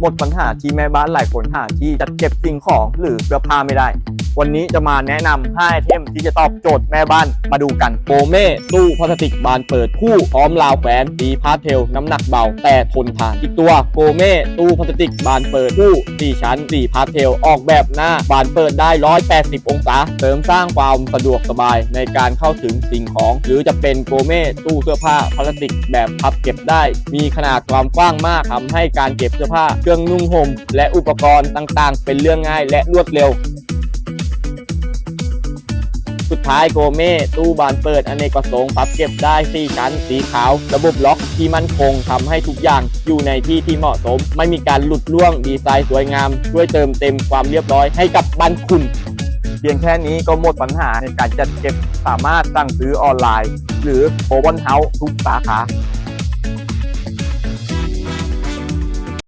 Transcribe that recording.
หมดปัญหาที่แม่บ้านหลายคนหาที่จัดเก็บสิ่งของหรือเสื้อผ้าไม่ได้ วันนี้จะมาแนะนำ5ไอเทมที่จะตอบโจทย์แม่บ้านมาดูกันโกเม่ตู้พลาสติกบานเปิดคู่พร้อมราวแขวนสีพาสเทล น้ำหนักเบา แต่ทนทาน อีกตัวโกเม่ตู้พลาสติกบานเปิดคู่4ชั้นสีพาสเทล ออกแบบหน้าบานเปิดได้ 180 องศา เสริมสร้างความสะดวกสบายในการเข้าถึงสิ่งของ หรือจะเป็นโกเม่ตู้เสื้อผ้าพลาสติกแบบพับเก็บได้ มีขนาดความกว้างมากทำให้การเก็บเสื้อผ้าเครื่องนุ่งห่มและอุปกรณ์ต่างๆ เป็นเรื่องง่ายและรวดเร็ว ท้ายโกเม่ตู้บานเปิดอเนกประสงค์พับเก็บได้ 4 ชั้น สีขาว ระบบล็อกที่มั่นคงทำให้ทุกอย่างอยู่ในที่ที่เหมาะสม ไม่มีการหลุดล่วงดีไซน์สวยงาม ช่วยเติมเต็มความเรียบร้อยให้กับบ้านคุณเพียงแค่นี้ก็หมดปัญหาในการจัดเก็บสามารถสั่งซื้อออนไลน์ หรือโอเวนเฮาส์ทุกสาขา